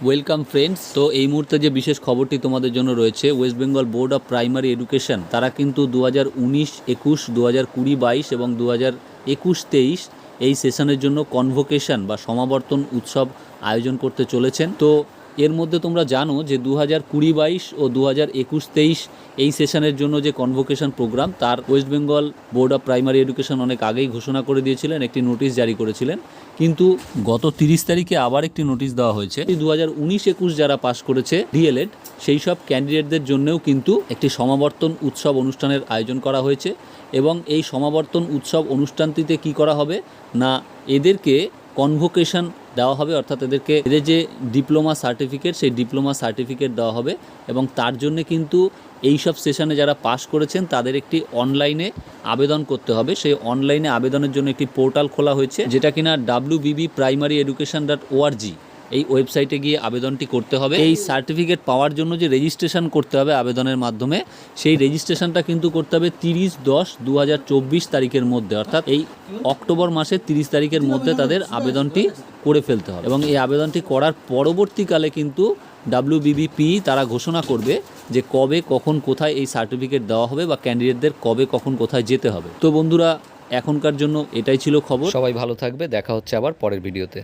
Welcome friends তো এই মুহূর্তে যে বিশেষ খবরটি তোমাদের জন্য রয়েছে West Bengal board of primary education তারা কিন্তু দু হাজার উনিশ, একুশ দু হাজার কুড়ি, বাইশ এবং দু হাজার একুশ, তেইশ এই সেশনের জন্য কনভোকেশন বা সমাবর্তন উৎসব আয়োজন করতে চলেছেন। তো এর মধ্যে তোমরা জানো যে দু হাজার কুড়ি বাইশ ও দু হাজার একুশ তেইশ এই সেশনের জন্য যে কনভোকেশন প্রোগ্রাম তার West Bengal board of primary education অনেক আগেই ঘোষণা করে দিয়েছিলেন, একটি নোটিশ জারি করেছিলেন। কিন্তু গত তিরিশ তারিখে আবার একটি নোটিশ দেওয়া হয়েছে। দু হাজার উনিশ একুশ যারা পাশ করেছে ডিএলএড সেই সব ক্যান্ডিডেটদের জন্যও কিন্তু একটি সমাবর্তন উৎসব অনুষ্ঠানের আয়োজন করা হয়েছে। এবং এই সমাবর্তন উৎসব অনুষ্ঠানটিতে কি করা হবে? না, এদেরকে কনভোকেশন দেওয়া হবে, অর্থাৎ এদেরকে, এদের যে ডিপ্লোমা সার্টিফিকেট, সেই ডিপ্লোমা সার্টিফিকেট দেওয়া হবে এবং তার জন্য কিন্তু এই সব সেশনে যারা পাস করেছেন, তাদের একটি অনলাইনে আবেদন করতে হবে। সেই অনলাইনে আবেদনের জন্য একটি পোর্টাল খোলা হয়েছে, যেটা কিনা ডাব্লিউ বিবি প্রাইমারি এডুকেশন ডট ওআরজি এই ওয়েবসাইটে গিয়ে আবেদনটি করতে হবে। এই সার্টিফিকেট পাওয়ার জন্য যে রেজিস্ট্রেশন করতে হবে আবেদনের মাধ্যমে, সেই রেজিস্ট্রেশনটা কিন্তু করতে হবে তিরিশ দশ দু তারিখের মধ্যে। অর্থাৎ এই অক্টোবর মাসের তিরিশ তারিখের মধ্যে তাদের আবেদনটি করে ফেলতে হবে। এবং এই আবেদনটি করার পরবর্তীকালে কিন্তু ডাব্লিউবিবিপি তারা ঘোষণা করবে যে কবে, কখন, কোথায় এই সার্টিফিকেট দেওয়া হবে বা ক্যান্ডিডেটদের কবে, কখন, কোথায় যেতে হবে। তো বন্ধুরা, এখনকার জন্য এটাই ছিল খবর। সবাই ভালো থাকবে। দেখা হচ্ছে আবার পরের ভিডিওতে।